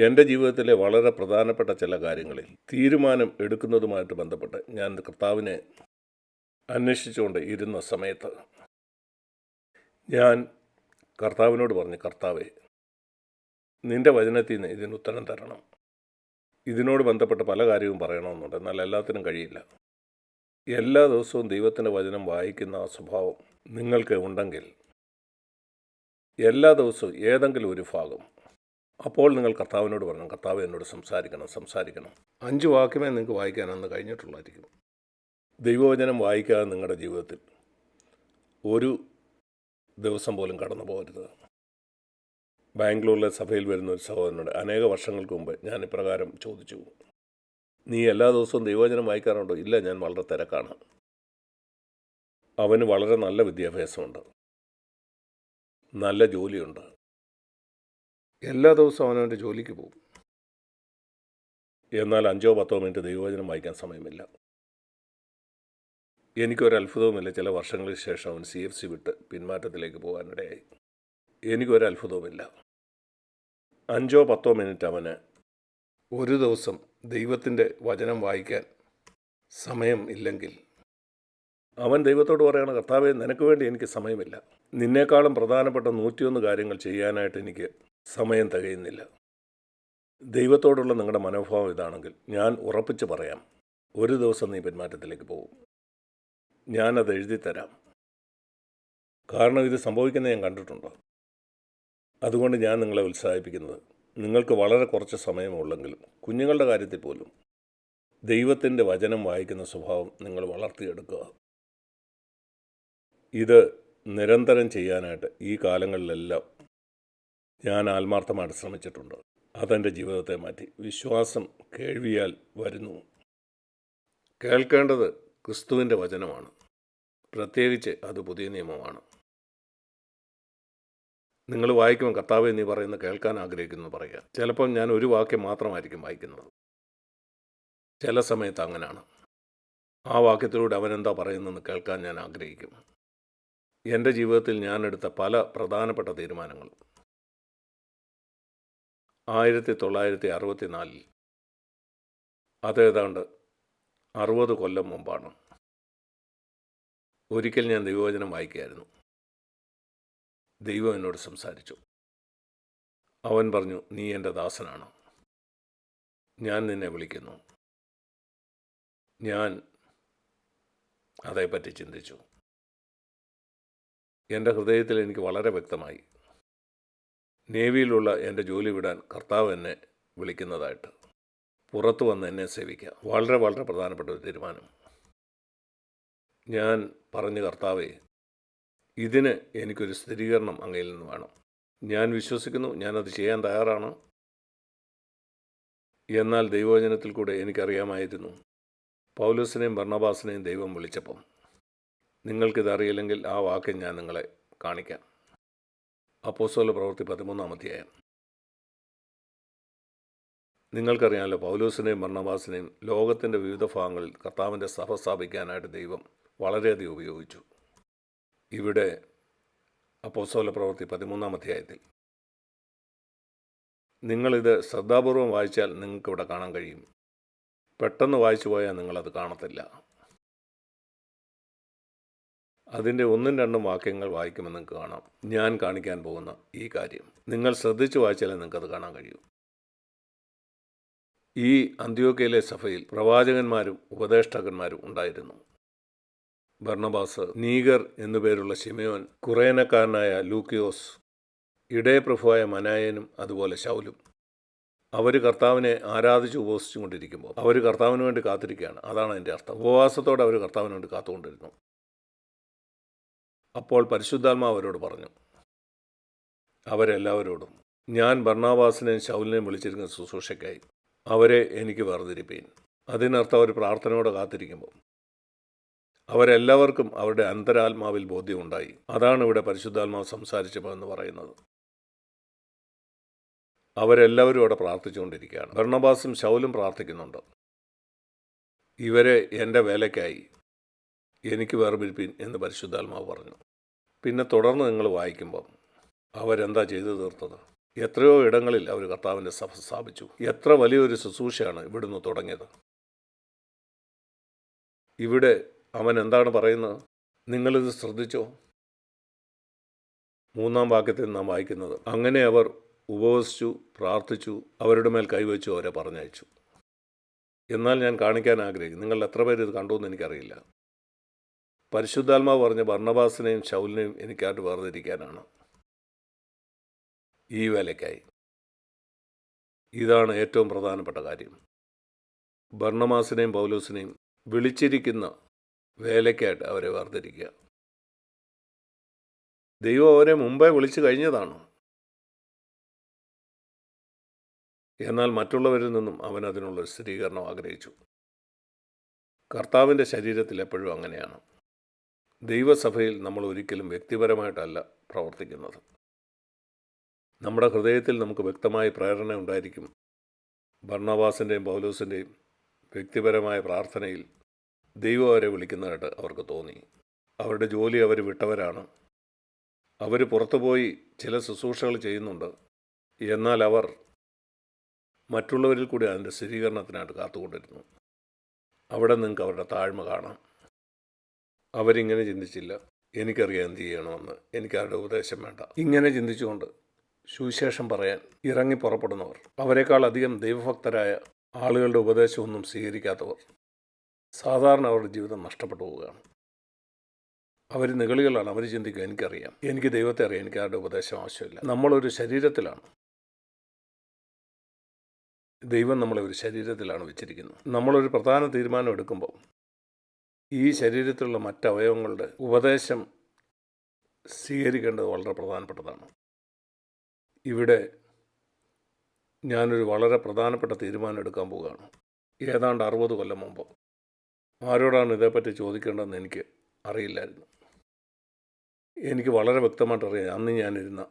എന്റെ ജീവിതത്തിലെ വളരെ പ്രധാനപ്പെട്ട ചില കാര്യങ്ങളിൽ തീരുമാനം എടുക്കുന്നതുമായിട്ട് ബന്ധപ്പെട്ട് ഞാൻ കർത്താവിനെ അന്വേഷിച്ചുകൊണ്ട് ഇരുന്ന സമയത്ത് ഞാൻ കർത്താവിനോട് പറഞ്ഞു കർത്താവെ നിന്റെ വചനത്തിൽ നിന്ന് ഇതിന് ഉത്തരം തരണം. ഇതിനോട് ബന്ധപ്പെട്ട് പല കാര്യവും പറയണമെന്നുണ്ട്. എന്നാൽ എല്ലാത്തിനും കഴിയില്ല. എല്ലാ ദിവസവും ദൈവത്തിന്റെ വചനം വായിക്കുന്ന ആ സ്വഭാവം നിങ്ങൾക്ക് ഉണ്ടെങ്കിൽ എല്ലാ ദിവസവും ഏതെങ്കിലും ഒരു ഭാഗം അപ്പോൾ നിങ്ങൾ കർത്താവിനോട് പറഞ്ഞു കർത്താവ് എന്നോട് സംസാരിക്കണം സംസാരിക്കണം. അഞ്ച് വാക്യമേ നിങ്ങൾക്ക് വായിക്കാൻ അന്ന് കഴിഞ്ഞിട്ടുള്ളായിരിക്കും ദൈവവചനം വായിക്കാതെ നിങ്ങളുടെ ജീവിതത്തിൽ ഒരു ദിവസം പോലും കടന്നു പോകരുത്. ബാംഗ്ലൂരിലെ സഭയിൽ വരുന്ന ഒരു സഹോദരനോട് അനേക വർഷങ്ങൾക്ക് മുമ്പ് ഞാൻ ഇപ്രകാരം ചോദിച്ചു. നീ എല്ലാ ദിവസവും ദൈവവചനം വായിക്കാറുണ്ടോ? ഇല്ല ഞാൻ വളരെ തിരക്കാണ്. അവന് വളരെ നല്ല വിദ്യാഭ്യാസമുണ്ട്. നല്ല ജോലിയുണ്ട്. എല്ലാ ദിവസവും അവനവന്റെ ജോലിക്ക് പോകും. എന്നാൽ അഞ്ചോ പത്തോ മിനിറ്റ് ദൈവവചനം വായിക്കാൻ സമയമില്ല. എനിക്കൊരു അത്ഭുതവുമില്ല. ചില വർഷങ്ങൾക്ക് ശേഷം അവൻ സി എഫ് സി വിട്ട് പിന്മാറ്റത്തിലേക്ക് പോകാനിടയായി. എനിക്കൊരു അത്ഭുതവുമില്ല. അഞ്ചോ പത്തോ മിനിറ്റ് അവന് ഒരു ദിവസം ദൈവത്തിന്റെ വചനം വായിക്കാൻ സമയം ഇല്ലെങ്കിൽ. അവൻ ദൈവത്തോട് പറയണ കർത്താവെ നിനക്ക് വേണ്ടി എനിക്ക് സമയമില്ല. നിന്നേക്കാളും പ്രധാനപ്പെട്ട നൂറ്റിയൊന്ന് കാര്യങ്ങൾ ചെയ്യാനായിട്ട് എനിക്ക് സമയം തികയുന്നില്ല. ദൈവത്തോടുള്ള നിങ്ങളുടെ മനോഭാവം ഇതാണെങ്കിൽ ഞാൻ ഉറപ്പിച്ച് പറയാം ഒരു ദിവസം നീ പിന്മാറ്റത്തിലേക്ക് പോകും. ഞാനത് എഴുതി തരാം. കാരണം ഇത് സംഭവിക്കുന്നത് ഞാൻ കണ്ടിട്ടുണ്ട്? അതുകൊണ്ട് ഞാൻ നിങ്ങളെ ഉത്സാഹിപ്പിക്കുന്നത് നിങ്ങൾക്ക് വളരെ കുറച്ച് സമയമുള്ളെങ്കിലും കുഞ്ഞുങ്ങളുടെ കാര്യത്തിൽ പോലും ദൈവത്തിന്റെ വചനം വായിക്കുന്ന സ്വഭാവം നിങ്ങൾ വളർത്തിയെടുക്കുക. ഇത് നിരന്തരം ചെയ്യാനായിട്ട് ഈ കാലങ്ങളിലെല്ലാം ഞാൻ ആത്മാർത്ഥമായിട്ട് ശ്രമിച്ചിട്ടുണ്ട്. അതെന്റെ ജീവിതത്തെ മാറ്റി. വിശ്വാസം കേൾവിയാൽ വരുന്നു. കേൾക്കേണ്ടത് ക്രിസ്തുവിന്റെ വചനമാണ്. പ്രത്യേകിച്ച് അത് പുതിയ നിയമമാണ്. നിങ്ങൾ വായിക്കുമ്പോൾ കർത്താവ് നീ പറയുന്ന കേൾക്കാൻ ആഗ്രഹിക്കുന്നു പറയുക. ചിലപ്പം ഞാൻ ഒരു വാക്യം മാത്രമായിരിക്കും വായിക്കുന്നത്. ചില സമയത്ത് അങ്ങനെയാണ് ആ വാക്യത്തിലൂടെ അവനെന്താ പറയുന്നതെന്ന് കേൾക്കാൻ ഞാൻ ആഗ്രഹിക്കും. എന്റെ ജീവിതത്തിൽ ഞാൻ എടുത്ത പല പ്രധാനപ്പെട്ട തീരുമാനങ്ങളും. ആയിരത്തി തൊള്ളായിരത്തി അറുപത്തി നാലിൽ അതേതാണ്ട് അറുപത് കൊല്ലം മുമ്പാണ്. ഒരിക്കൽ ഞാൻ ദൈവവചനം വായിക്കുകയായിരുന്നു. ദൈവം എന്നോട് സംസാരിച്ചു. അവൻ പറഞ്ഞു നീ എന്റെ ദാസനാണ്. ഞാൻ നിന്നെ വിളിക്കുന്നു. ഞാൻ അതേപ്പറ്റി ചിന്തിച്ചു. എന്റെ ഹൃദയത്തിൽ എനിക്ക് വളരെ വ്യക്തമായി നേവിയിലുള്ള എന്റെ ജോലി വിടാൻ കർത്താവ് എന്നെ വിളിക്കുന്നതായിട്ട്. പുറത്തു വന്ന് എന്നെ സേവിക്കുക. വളരെ വളരെ പ്രധാനപ്പെട്ട ഒരു തീരുമാനം. ഞാൻ പറഞ്ഞു കർത്താവേ ഇതിന് എനിക്കൊരു സ്ഥിരീകരണം അങ്ങയിൽ നിന്ന് വേണം. ഞാൻ വിശ്വസിക്കുന്നു ഞാനത് ചെയ്യാൻ തയ്യാറാണ്. എന്നാൽ ദൈവവചനത്തിൽ കൂടെ എനിക്കറിയാമായിരുന്നു പൗലോസിനെയും ഭർണബാസിനെയും ദൈവം വിളിച്ചപ്പം. നിങ്ങൾക്കിതറിയില്ലെങ്കിൽ ആ വാക്യം ഞാൻ നിങ്ങളെ കാണിക്കാം. അപ്പോസ്തല പ്രവൃത്തി പതിമൂന്നാം അധ്യായം. നിങ്ങൾക്കറിയാമല്ലോ പൗലോസിനെയും മർണവാസിനെയും ലോകത്തിന്റെ വിവിധ ഭാഗങ്ങളിൽ കർത്താവിന്റെ സഭ സ്ഥാപിക്കാനായിട്ട് ദൈവം വളരെയധികം ഉപയോഗിച്ചു. ഇവിടെ അപ്പോസ്തല പ്രവൃത്തി പതിമൂന്നാം അധ്യായത്തിൽ. നിങ്ങളിത് ശ്രദ്ധാപൂർവം വായിച്ചാൽ നിങ്ങൾക്കിവിടെ കാണാൻ കഴിയും. പെട്ടെന്ന് വായിച്ചു പോയാൽ നിങ്ങളത് കാണത്തില്ല. അതിന്റെ ഒന്നും രണ്ടും വാക്യങ്ങൾ വായിക്കുമെന്ന് നിങ്ങൾക്ക് കാണാം. ഞാൻ കാണിക്കാൻ പോകുന്ന ഈ കാര്യം. നിങ്ങൾ ശ്രദ്ധിച്ചു വായിച്ചാലേ നിങ്ങൾക്കത് കാണാൻ കഴിയൂ. ഈ അന്ത്യോക്കയിലെ സഭയിൽ പ്രവാചകന്മാരും ഉപദേഷ്ടാക്കന്മാരും ഉണ്ടായിരുന്നു. ഭർണബാസ് നീഗർ എന്നുപേരുള്ള ശിമയോൻ കുറേനക്കാരനായ ലൂക്കിയോസ് ഇടയപ്രഭുവായ മനായനും അതുപോലെ ശൗലും. അവർ കർത്താവിനെ ആരാധിച്ച് ഉപവസിച്ചുകൊണ്ടിരിക്കുമ്പോൾ അവർ കർത്താവിന് വേണ്ടി കാത്തിരിക്കുകയാണ്. അതാണ് അതിന്റെ അർത്ഥം. ഉപവാസത്തോടെ അവർ കർത്താവിന് വേണ്ടി കാത്തുകൊണ്ടിരുന്നു. അപ്പോൾ പരിശുദ്ധാത്മാവ് അവരോട് പറഞ്ഞു അവരെല്ലാവരോടും ഞാൻ ഭർണാവാസിനെയും ശൗലിനെയും വിളിച്ചിരുന്ന ശുശ്രൂഷയ്ക്കായി അവരെ എനിക്ക് വേർതിരിപ്പീൻ. അതിനർത്ഥം അവർ പ്രാർത്ഥനയോടെ കാത്തിരിക്കുമ്പോൾ അവരെല്ലാവർക്കും അവരുടെ അന്തരാത്മാവിൽ ബോധ്യമുണ്ടായി. അതാണ് ഇവിടെ പരിശുദ്ധാത്മാവ് സംസാരിച്ചപ്പോൾ എന്ന് പറയുന്നത്. അവരെല്ലാവരും അവിടെ പ്രാർത്ഥിച്ചുകൊണ്ടിരിക്കുകയാണ്. ഭർണബാസും ശൗലും പ്രാർത്ഥിക്കുന്നുണ്ട്. ഇവരെ എന്റെ വേലയ്ക്കായി എനിക്ക് വേർപിരിപ്പിൻ എന്ന് പരിശുദ്ധാത്മാവ് പറഞ്ഞു. പിന്നെ തുടർന്ന് നിങ്ങൾ വായിക്കുമ്പം അവരെന്താ ചെയ്തു തീർത്തത്? എത്രയോ ഇടങ്ങളിൽ അവർ കർത്താവിന്റെ സഭ സ്ഥാപിച്ചു. എത്ര വലിയൊരു ശുശ്രൂഷയാണ് ഇവിടുന്ന് തുടങ്ങിയത്. ഇവിടെ അവൻ എന്താണ് പറയുന്നത്? നിങ്ങളിത് ശ്രദ്ധിച്ചോ? മൂന്നാം വാക്യത്തിൽ നാം വായിക്കുന്നത് അങ്ങനെ അവർ ഉപവസിച്ചു പ്രാർത്ഥിച്ചു അവരുടെ മേൽ കൈവച്ചു അവരെ പറഞ്ഞയച്ചു. എന്നാൽ ഞാൻ കാണിക്കാൻ ആഗ്രഹിക്കുന്നു. നിങ്ങൾ എത്ര പേര് ഇത് കണ്ടു എന്ന് എനിക്കറിയില്ല. പരിശുദ്ധാത്മാവ് പറഞ്ഞ ഭർണബാസിനെയും ശൗലിനെയും എനിക്കായിട്ട് വേർതിരിക്കാനാണ് ഈ വേലയ്ക്കായി. ഇതാണ് ഏറ്റവും പ്രധാനപ്പെട്ട കാര്യം. ഭർണമാസിനെയും പൗലോസിനെയും വിളിച്ചിരിക്കുന്ന വേലയ്ക്കായിട്ട് അവരെ വേർതിരിക്കുക. ദൈവം അവരെ മുമ്പേ വിളിച്ചു കഴിഞ്ഞതാണ്. എന്നാൽ മറ്റുള്ളവരിൽ നിന്നും അവൻ അതിനുള്ള സ്ഥിരീകരണം ആഗ്രഹിച്ചു. കർത്താവിന്റെ ശരീരത്തിൽ എപ്പോഴും അങ്ങനെയാണ്. ദൈവസഭയിൽ നമ്മൾ ഒരിക്കലും വ്യക്തിപരമായിട്ടല്ല പ്രവർത്തിക്കുന്നത്. നമ്മുടെ ഹൃദയത്തിൽ നമുക്ക് വ്യക്തമായ പ്രേരണ ഉണ്ടായിരിക്കും ഭർണവാസിന്റെയും പൗലോസിന്റെയും വ്യക്തിപരമായ പ്രാർത്ഥനയിൽ ദൈവം അവരെ വിളിക്കുന്നതായിട്ട് അവർക്ക് തോന്നി. അവരുടെ ജോലി അവർ വിട്ടവരാണ്. അവർ പുറത്തുപോയി ചില ശുശ്രൂഷകൾ ചെയ്യുന്നുണ്ട്. എന്നാൽ അവർ മറ്റുള്ളവരിൽ കൂടി അതിന്റെ സ്ഥിരീകരണത്തിനായിട്ട് കാത്തുകൊണ്ടിരുന്നു. അവിടെ നിങ്ങൾക്ക് അവരുടെ താഴ്മ കാണാം. അവരിങ്ങനെ ചിന്തിച്ചില്ല. എനിക്കറിയാം എന്ത് ചെയ്യണമെന്ന്. എനിക്കാരുടെ ഉപദേശം വേണ്ട. ഇങ്ങനെ ചിന്തിച്ചുകൊണ്ട് സുവിശേഷം പറയാൻ ഇറങ്ങി പുറപ്പെടുന്നവർ അവരെക്കാൾ അധികം ദൈവഭക്തരായ ആളുകളുടെ ഉപദേശമൊന്നും സ്വീകരിക്കാത്തവർ സാധാരണ അവരുടെ ജീവിതം നഷ്ടപ്പെട്ടു പോവുകയാണ്. അവർ നിഗളികളാണ്. അവർ ചിന്തിക്കുക എനിക്കറിയാം. എനിക്ക് ദൈവത്തെ അറിയാം. എനിക്ക് ആരുടെ ഉപദേശം ആവശ്യമില്ല. നമ്മളൊരു ശരീരത്തിലാണ്. ദൈവം നമ്മളെ ഒരു ശരീരത്തിലാണ് വെച്ചിരിക്കുന്നത്. നമ്മളൊരു പ്രധാന തീരുമാനം എടുക്കുമ്പോൾ ഈ ശരീരത്തിലുള്ള മറ്റവയവങ്ങളുടെ ഉപദേശം സ്വീകരിക്കേണ്ടത് വളരെ പ്രധാനപ്പെട്ടതാണ്. ഇവിടെ ഞാനൊരു വളരെ പ്രധാനപ്പെട്ട തീരുമാനം എടുക്കാൻ പോവുകയാണ്. ഏതാണ്ട് അറുപത് കൊല്ലം മുമ്പ്. ആരോടാണ് ഇതേപ്പറ്റി ചോദിക്കേണ്ടതെന്ന് എനിക്ക് അറിയില്ലായിരുന്നു. എനിക്ക് വളരെ വ്യക്തമായിട്ട് അറിയാം അന്ന് ഞാനിരുന്ന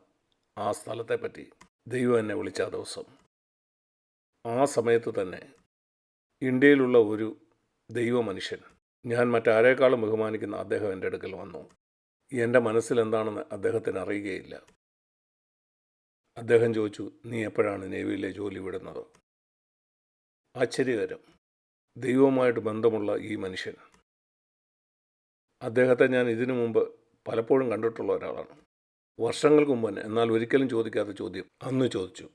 ആ സ്ഥലത്തെപ്പറ്റി ദൈവം എന്നെ വിളിച്ച ആ ദിവസം. ആ സമയത്ത് തന്നെ ഇന്ത്യയിലുള്ള ഒരു ദൈവ മനുഷ്യൻ ഞാൻ മറ്റാരേക്കാളും ബഹുമാനിക്കുന്ന അദ്ദേഹം എന്റെ അടുക്കൽ വന്നു. എന്റെ മനസ്സിലെന്താണെന്ന് അദ്ദേഹത്തിന് അറിയുകയില്ല. അദ്ദേഹം ചോദിച്ചു നീ എപ്പോഴാണ് നേവിയിലെ ജോലി വിടുന്നത്? ആശ്ചര്യകരം. ദൈവവുമായിട്ട് ബന്ധമുള്ള ഈ മനുഷ്യൻ. അദ്ദേഹത്തെ ഞാൻ ഇതിനു മുമ്പ് പലപ്പോഴും കണ്ടിട്ടുള്ള ഒരാളാണ്. വർഷങ്ങൾക്ക് മുമ്പ് തന്നെ. എന്നാൽ ഒരിക്കലും ചോദിക്കാത്ത ചോദ്യം അന്ന് ചോദിച്ചു.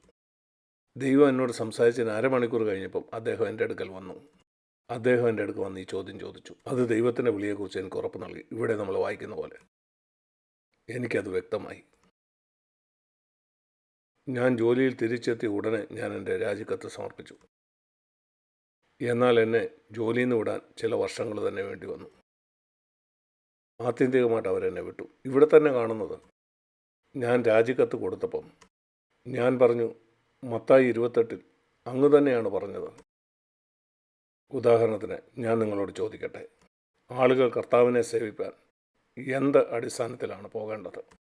ദൈവം എന്നോട് സംസാരിച്ചതിന് അരമണിക്കൂർ കഴിഞ്ഞപ്പം അദ്ദേഹം എന്റെ അടുക്കൽ വന്നു. അദ്ദേഹം എന്റെ അടുക്ക് വന്ന് ഈ ചോദ്യം ചോദിച്ചു. അത് ദൈവത്തിന്റെ വിളിയെക്കുറിച്ച് എനിക്ക് ഉറപ്പ് നൽകി. ഇവിടെ നമ്മൾ വായിക്കുന്ന പോലെ എനിക്കത് വ്യക്തമായി. ഞാൻ ജോലിയിൽ തിരിച്ചെത്തിയ ഉടനെ ഞാൻ എന്റെ രാജിക്കത്ത് സമർപ്പിച്ചു. എന്നാൽ എന്നെ ജോലിയിൽ നിന്ന് വിടാൻ ചില വർഷങ്ങൾ തന്നെ വേണ്ടി വന്നു. ആത്യന്തികമായിട്ട് അവരെന്നെ വിട്ടു. ഇവിടെ തന്നെ കാണുന്നത് ഞാൻ രാജിക്കത്ത് കൊടുത്തപ്പം ഞാൻ പറഞ്ഞു മത്തായി ഇരുപത്തെട്ടിൽ അങ്ങ് തന്നെയാണ് പറഞ്ഞത്. ഉദാഹരണത്തിന് ഞാൻ നിങ്ങളോട് ചോദിക്കട്ടെ? ആളുകൾ കർത്താവിനെ സേവിപ്പാൻ എന്ത് അടിസ്ഥാനത്തിലാണ് പോകേണ്ടത്?